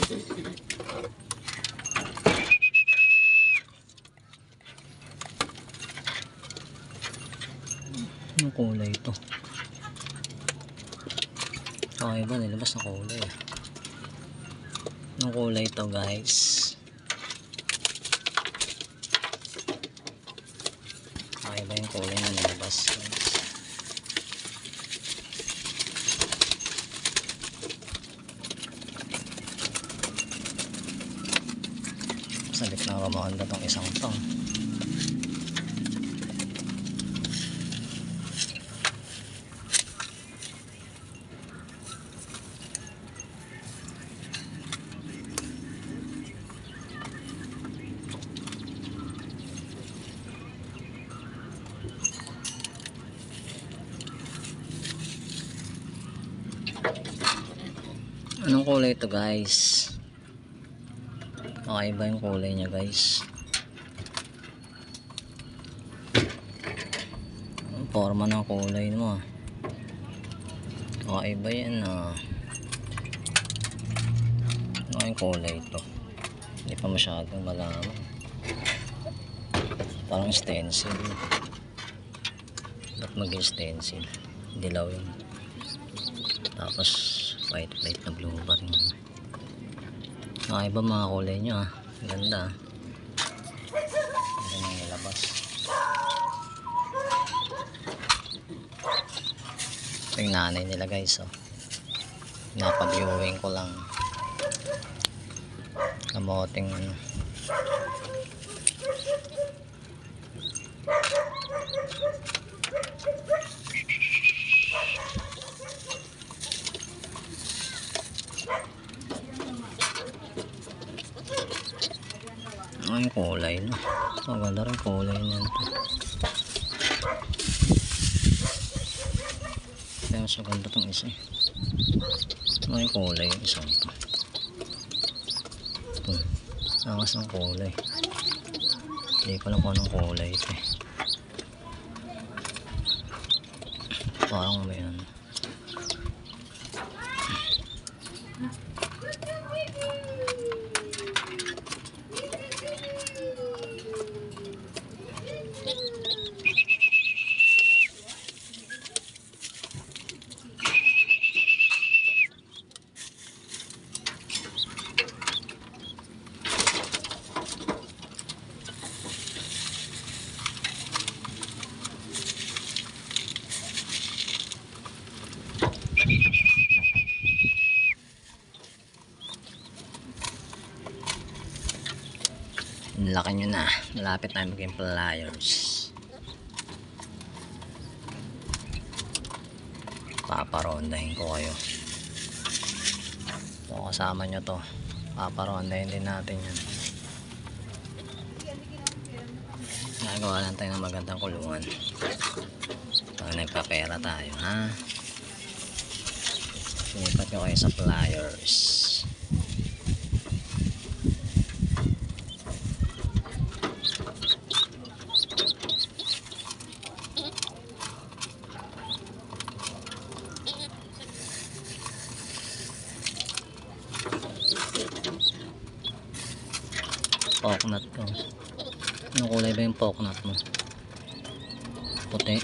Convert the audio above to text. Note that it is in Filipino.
Anong kulay ito? Okay ba? Nilabas na kulay. Anong kulay ito guys? Okay ba yung kulay na nilabas guys? Sabit na kamahanda tong isang to. Anong kulay ito guys? Okay ba yung kulay niya guys? Ang forma ng kulay mo ah. Okay ba yan ah? Ano yung kulay ito? Hindi pa masyadong malaman. Parang stencil. Ba't mag-stencil? Dilaw yun. Tapos white plate na blue pa rin. Okay ba mga kulay nyo ah? Ganda ah. Ganda yung nilabas. Ito yung nanay nila guys oh. Napag-viewing ko lang. Kamoting ano. Ay, kulay no. Ang ganda rin kulay niyan. Kaya mas maganda tong isa eh. Ay, kulay yung isang to. Ito. Angas ng kulay. Hindi ko alam kung anong kulay ito eh. Parang may ano. Ang laki nyo na. Malapit na maging pliers. Paparondahin ko kayo. Kung kasama nyo to, paparondahin din natin yan. Nagawa lang tayo ng magandang kulungan. Pag nagpapera tayo, ha? Sinipat nyo kayo sa pliers. Pork nut ko. Anong kulay ba yung pork nut mo? Puti.